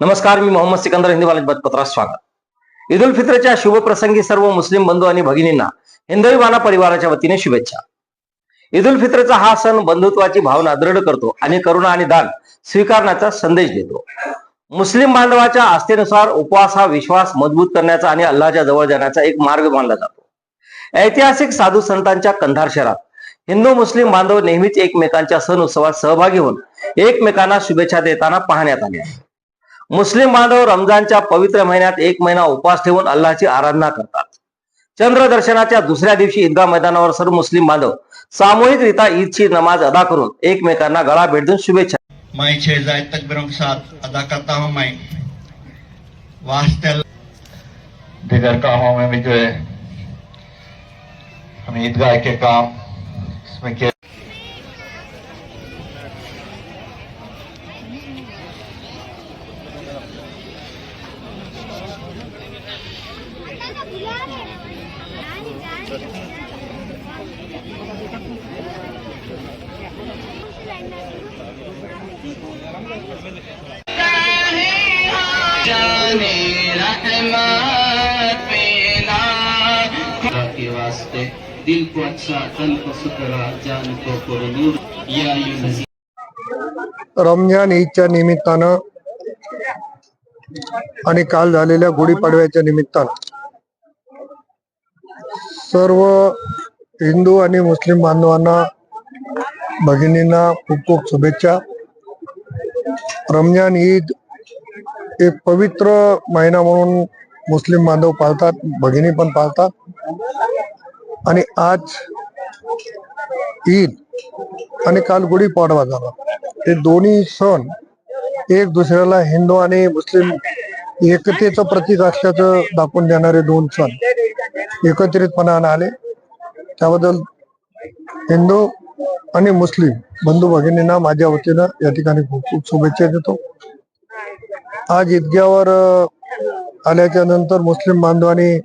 नमस्कार मी मोहम्मद सिकंदर हिंदी कॉलेज पत्रात स्वागत. ईद उल फित्रच्या शुभप्रसंगी सर्व मुस्लिम बंधू आणि भगिनींना हिंदवीवाना परिवाराच्या वतीने शुभेच्छा. ईद उल फित्रचा हा सण बंधुत्वाची भावना दृढ करतो आणि करुणा आणि दान स्वीकारण्याचा संदेश देतो. मुस्लिम बांधवाच्या आस्थेनुसार उपवास हा विश्वास मजबूत करण्याचा आणि अल्लाच्या जवळ जाण्याचा एक मार्ग मानला जातो. ऐतिहासिक साधू संतांच्या कंधार शहरात हिंदू मुस्लिम बांधव नेहमीच एकमेकांच्या सण उत्सवात सहभागी होऊन एकमेकांना शुभेच्छा देताना पाहण्यात आले आहे मुस्लिम बांधव रमजानच्या पवित्र महिन्यात एक महिना उपवास ठेवून अल्लाची आराधना करतात. चंद्र दर्शनाच्या दुसऱ्या दिवशी ईदगाह मैदानावर सर्व मुस्लिम बांधव सामूहिकरित्या ईदची नमाज अदा करून एकमेकांना गळा भेट देऊन शुभेच्छा मैं छह जाए तकबीरों के साथ अदा करता हूँ मैं वास्ते दिगर कामों में भी जो है हम ईदगाह के काम इसमें के वास्ते दिल को अच्छा तन को सुथरा जान को पुरनूर या युनसी रमजान ईदच्या निमित्तानं आणि काल झालेल्या गुढीपाडव्याच्या निमित्तानं सर्व हिंदू आणि मुस्लिम बांधवांना भगिनींना खूप खूप शुभेच्छा. रमजान ईद एक पवित्र महिना म्हणून मुस्लिम बांधव पाळतात भगिनी पण पाळतात. आणि आज ईद आणि काल गुढीपाडवा झाला. हे दोन्ही सण एक दुसऱ्याला हिंदू आणि मुस्लिम एकतेचं प्रतीक असल्याचं दाखवून देणारे दोन सण. एकत्रितपणानं आले. त्याबद्दल हिंदू आणि मुस्लिम बंधू भगिनींना माझ्या वतीनं या ठिकाणी खूप खूप शुभेच्छा देतो. आज ईदग्यावर आल्याच्यानंतर मुस्लिम बांधवांनी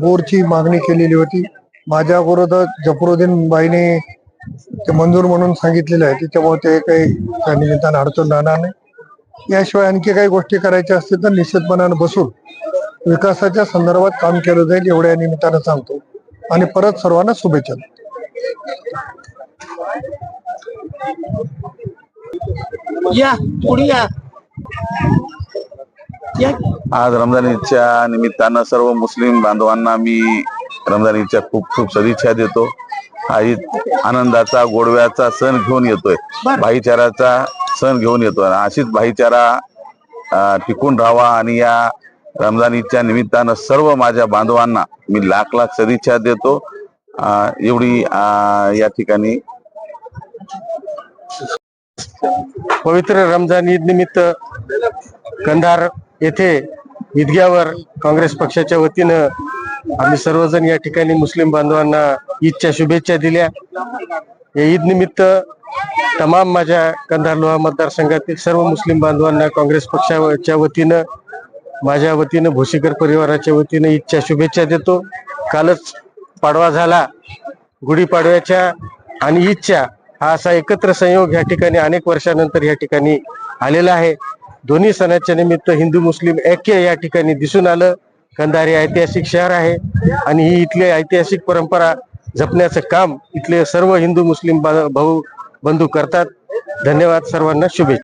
बोरची मागणी केलेली होती. माझ्या अगोदर जफरुद्दीन बाईने ते मंजूर म्हणून सांगितलेले आहे. त्याच्यामुळे ते काही त्या निमित्तानं अडचण राहणार नाही. याशिवाय आणखी काही गोष्टी करायच्या असतील तर निश्चितपणानं बसून विकासाच्या संदर्भात काम केलं जाईल एवढ्या निमित्तानं सांगतो. आणि परत सर्वांना शुभेच्छा देतो. या पुढे या. या. आज रमजान ईदच्या निमित्तानं सर्व मुस्लिम बांधवांना मी रमजान ईदच्या खूप खूप सदिच्छा देतो. हा ईद आनंदाचा गोडव्याचा सण घेऊन येतोय. भाईचाराचा सण घेऊन येतोय. अशीच भाईचारा टिकून राहावा आणि या रमजान ईदच्या निमित्तानं सर्व माझ्या बांधवांना मी लाख लाख सदिच्छा देतो. एवढी या ठिकाणी पवित्र रमजान ईद निमित्त कंधार येथे ईदग्यावर काँग्रेस पक्षाच्या वतीनं आम्ही सर्वजण या ठिकाणी मुस्लिम बांधवांना ईदच्या शुभेच्छा दिल्या. या ईद निमित्त तमाम माझ्या कंधार लोहा मतदारसंघातील सर्व मुस्लिम बांधवांना काँग्रेस पक्षाच्या वतीनं माझ्या वतीनं भोशीकर परिवाराच्या वतीनं इच्छा शुभेच्छा देतो. कालच पाडवा झाला. गुढीपाडव्याच्या आणि इच्छा हा असा एकत्र संयोग या ठिकाणी अनेक वर्षानंतर या ठिकाणी आलेला आहे. दोन्ही सणाच्या निमित्त हिंदू मुस्लिम ऐक्य या ठिकाणी दिसून आलं. कंधार हे ऐतिहासिक शहर आहे आणि ही इथली ऐतिहासिक परंपरा जपण्याचं काम इथले सर्व हिंदू मुस्लिम बा- भाऊ बंधू करतात. धन्यवाद सर्वांना. शुभेच्छा.